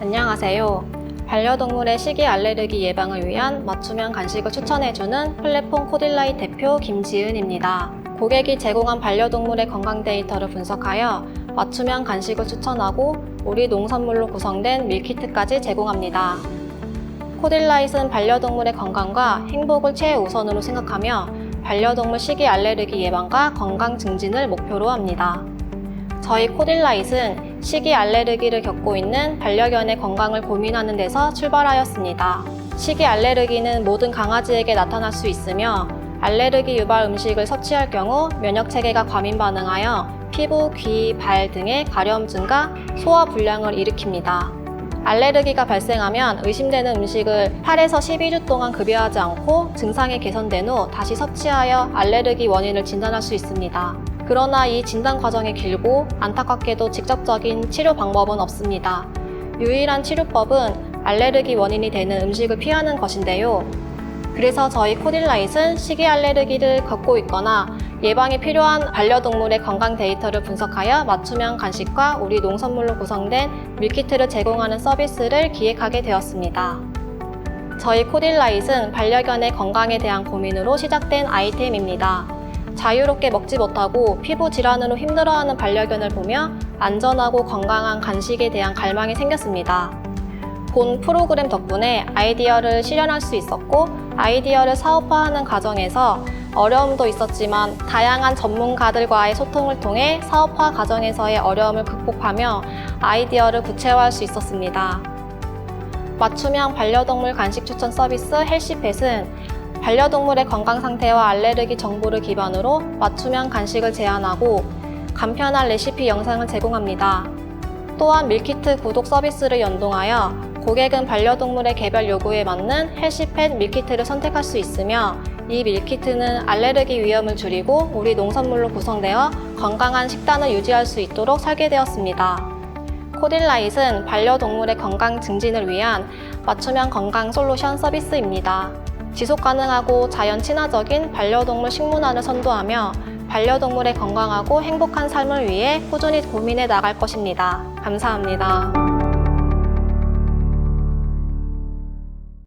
안녕하세요. 반려동물의 식이 알레르기 예방을 위한 맞춤형 간식을 추천해주는 플랫폼 코딜라이 대표 김지은입니다. 고객이 제공한 반려동물의 건강 데이터를 분석하여 맞춤형 간식을 추천하고 우리 농산물로 구성된 밀키트까지 제공합니다. 코딜라잇은 반려동물의 건강과 행복을 최우선으로 생각하며 반려동물 식이 알레르기 예방과 건강 증진을 목표로 합니다. 저희 코딜라잇은 식이 알레르기를 겪고 있는 반려견의 건강을 고민하는 데서 출발하였습니다. 식이 알레르기는 모든 강아지에게 나타날 수 있으며 알레르기 유발 음식을 섭취할 경우 면역 체계가 과민 반응하여 피부, 귀, 발 등의 가려움증과 소화 불량을 일으킵니다. 알레르기가 발생하면 의심되는 음식을 8에서 12주 동안 급여하지 않고 증상이 개선된 후 다시 섭취하여 알레르기 원인을 진단할 수 있습니다. 그러나 이 진단 과정이 길고 안타깝게도 직접적인 치료 방법은 없습니다. 유일한 치료법은 알레르기 원인이 되는 음식을 피하는 것인데요. 그래서 저희 코딜라잇은 식이 알레르기를 겪고 있거나 예방이 필요한 반려동물의 건강 데이터를 분석하여 맞춤형 간식과 우리 농산물로 구성된 밀키트를 제공하는 서비스를 기획하게 되었습니다. 저희 코딜라잇은 반려견의 건강에 대한 고민으로 시작된 아이템입니다. 자유롭게 먹지 못하고 피부 질환으로 힘들어하는 반려견을 보며 안전하고 건강한 간식에 대한 갈망이 생겼습니다. 본 프로그램 덕분에 아이디어를 실현할 수 있었고 아이디어를 사업화하는 과정에서 어려움도 있었지만 다양한 전문가들과의 소통을 통해 사업화 과정에서의 어려움을 극복하며 아이디어를 구체화할 수 있었습니다. 맞춤형 반려동물 간식 추천 서비스 헬시펫은 반려동물의 건강 상태와 알레르기 정보를 기반으로 맞춤형 간식을 제안하고 간편한 레시피 영상을 제공합니다. 또한 밀키트 구독 서비스를 연동하여 고객은 반려동물의 개별 요구에 맞는 헬시펫 밀키트를 선택할 수 있으며 이 밀키트는 알레르기 위험을 줄이고 우리 농산물로 구성되어 건강한 식단을 유지할 수 있도록 설계되었습니다. 코딜라잇은 반려동물의 건강 증진을 위한 맞춤형 건강 솔루션 서비스입니다. 지속 가능하고 자연 친화적인 반려동물 식문화를 선도하며 반려동물의 건강하고 행복한 삶을 위해 꾸준히 고민해 나갈 것입니다. 감사합니다.